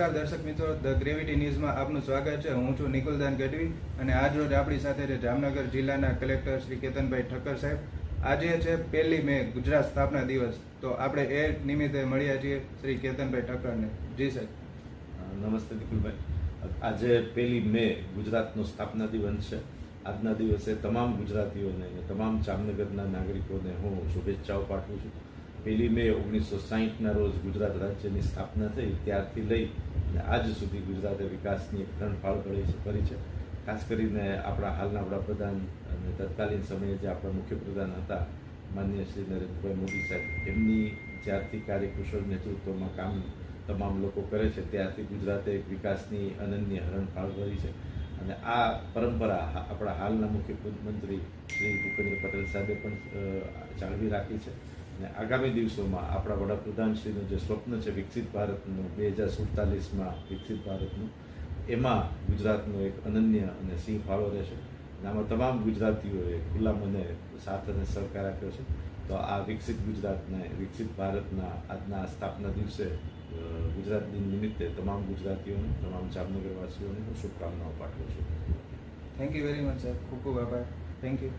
નમસ્કાર દર્શક મિત્રો ધ ગ્રેવિટી ન્યૂઝમાં આપનું સ્વાગત છે. હું છું નિકુલદાન ગઢવી અને આજ રોજ આપણી સાથે છે જામનગર જિલ્લાના કલેક્ટર શ્રી કેતનભાઈ ઠક્કર સાહેબ. આજે છે પહેલી મે, ગુજરાત સ્થાપના દિવસ. તો આપણે એ નિમિત્તે મળ્યા છીએ શ્રી કેતનભાઈ ઠક્કરને. જી સાહેબ. નમસ્તે નિકુલભાઈ. આજે પહેલી મે ગુજરાતનો સ્થાપના દિવસ છે. આજના દિવસે તમામ ગુજરાતીઓને તમામ જામનગરના નાગરિકોને હું શુભેચ્છાઓ પાઠવું છું. પહેલી મે ઓગણીસો સાહીઠના રોજ ગુજરાત રાજ્યની સ્થાપના થઈ. ત્યારથી લઈ આજ સુધી ગુજરાતે વિકાસની એક રણફાળ કરી છે કરી છે. ખાસ કરીને આપણા હાલના વડાપ્રધાન અને તત્કાલીન સમયે જે આપણા મુખ્યપ્રધાન હતા માન્ય શ્રી નરેન્દ્રભાઈ મોદી સાહેબ, એમની જ્યારથી કાર્યકુશળ નેતૃત્વમાં કામ તમામ લોકો કરે છે ત્યારથી ગુજરાતે એક વિકાસની અનન્ય હરણફાળ કરી છે. અને આ પરંપરા આપણા હાલના મુખ્યમંત્રી શ્રી ભૂપેન્દ્ર પટેલ સાહેબે પણ જાળવી રાખી છે. અને આગામી દિવસોમાં આપણા વડાપ્રધાનશ્રીનું જે સ્વપ્ન છે વિકસિત ભારતનું, બે હજાર સુડતાલીસમાં વિકસિત ભારતનું, એમાં ગુજરાતનો એક અનન્ય અને સિંહ ફાળો રહેશે. અને આમાં તમામ ગુજરાતીઓએ ખુલ્લા મને સાથ અને સહકાર આપ્યો છે. તો આ વિકસિત ગુજરાતને વિકસિત ભારતના આજના સ્થાપના દિવસે ગુજરાત દિન નિમિત્તે તમામ ગુજરાતીઓને, તમામ જામનગરવાસીઓને હું શુભકામનાઓ પાઠવું છું. Thank you very much sir ખૂબ ખૂબ આભાર. Thank you